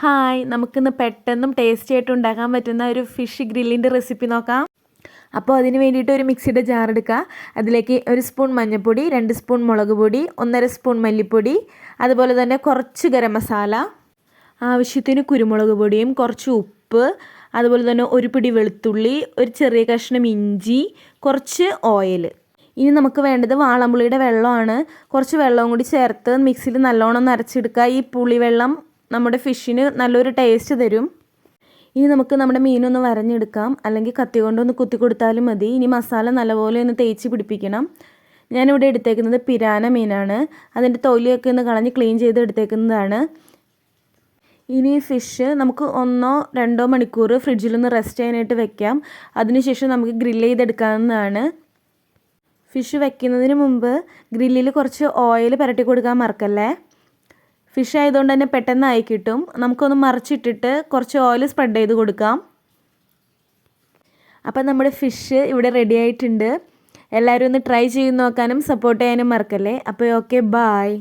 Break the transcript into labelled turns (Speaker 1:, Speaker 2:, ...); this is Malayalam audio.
Speaker 1: ഹായ് നമുക്കിന്ന് പെട്ടെന്നും ടേസ്റ്റി ആയിട്ട് ഉണ്ടാക്കാൻ പറ്റുന്ന ഒരു ഫിഷ് ഗ്രില്ലിന്റെ റെസിപ്പി നോക്കാം. അപ്പോൾ അതിന് വേണ്ടിയിട്ട് ഒരു മിക്സിയുടെ ജാർ എടുക്കുക. അതിലേക്ക് ഒരു സ്പൂൺ മഞ്ഞൾപ്പൊടി രണ്ട് സ്പൂൺ മുളക് പൊടി ഒന്നര സ്പൂൺ മല്ലിപ്പൊടി അതുപോലെ തന്നെ കുറച്ച് ഗരം മസാല ആവശ്യത്തിന് കുരുമുളക് പൊടിയും കുറച്ച് ഉപ്പ് അതുപോലെ തന്നെ ഒരു പിടി വെളുത്തുള്ളി ഒരു ചെറിയ കഷ്ണം ഇഞ്ചി കുറച്ച് ഓയിൽ ഇനി നമുക്ക് വേണ്ടത് വാളമ്പുളിയുടെ വെള്ളമാണ്. കുറച്ച് വെള്ളവും കൂടി ചേർത്ത് മിക്സിയിൽ നല്ലോണം നിറച്ചെടുക്കുക ഈ പുളിവെള്ളം നമ്മുടെ ഫിഷിന് നല്ലൊരു ടേസ്റ്റ് തരും. ഇനി നമുക്ക് നമ്മുടെ മീനൊന്ന് വരഞ്ഞെടുക്കാം. അല്ലെങ്കിൽ കത്തി കൊണ്ടൊന്ന് കുത്തി കൊടുത്താലും മതി. ഇനി മസാല നല്ലപോലെ ഒന്ന് തേച്ച് പിടിപ്പിക്കണം. ഞാനിവിടെ എടുത്തേക്കുന്നത് പിരാന മീനാണ്. അതിന്റെ തൊലിയൊക്കെ ഒന്ന് കളഞ്ഞ് ക്ലീൻ ചെയ്ത് എടുത്തേക്കുന്നതാണ്. ഇനി ഫിഷ് നമുക്ക് ഒന്നോ രണ്ടോ മണിക്കൂർ ഫ്രിഡ്ജിലൊന്ന് റെസ്റ്റ് ചെയ്യാനായിട്ട് വെക്കാം. അതിനുശേഷം നമുക്ക് ഗ്രില്ല് ചെയ്തെടുക്കാവുന്നതാണ്. ഫിഷ് വെക്കുന്നതിന് മുമ്പ് ഗ്രില്ലിൽ കുറച്ച് ഓയിൽ പുരട്ടി കൊടുക്കാൻ മറക്കല്ലേ? ഫിഷ് ആയതുകൊണ്ട് തന്നെ പെട്ടെന്ന് ആയി കിട്ടും. നമുക്കൊന്ന് മറിച്ചിട്ടിട്ട് കുറച്ച് ഓയിൽ സ്പ്രെഡ് ചെയ്ത് കൊടുക്കാം. അപ്പം നമ്മുടെ ഫിഷ് ഇവിടെ റെഡി ആയിട്ടുണ്ട്. എല്ലാവരും ഒന്ന് ട്രൈ ചെയ്ത് നോക്കാനും സപ്പോർട്ട് ചെയ്യാനും മറക്കല്ലേ? അപ്പോൾ ഓക്കെ ബായ്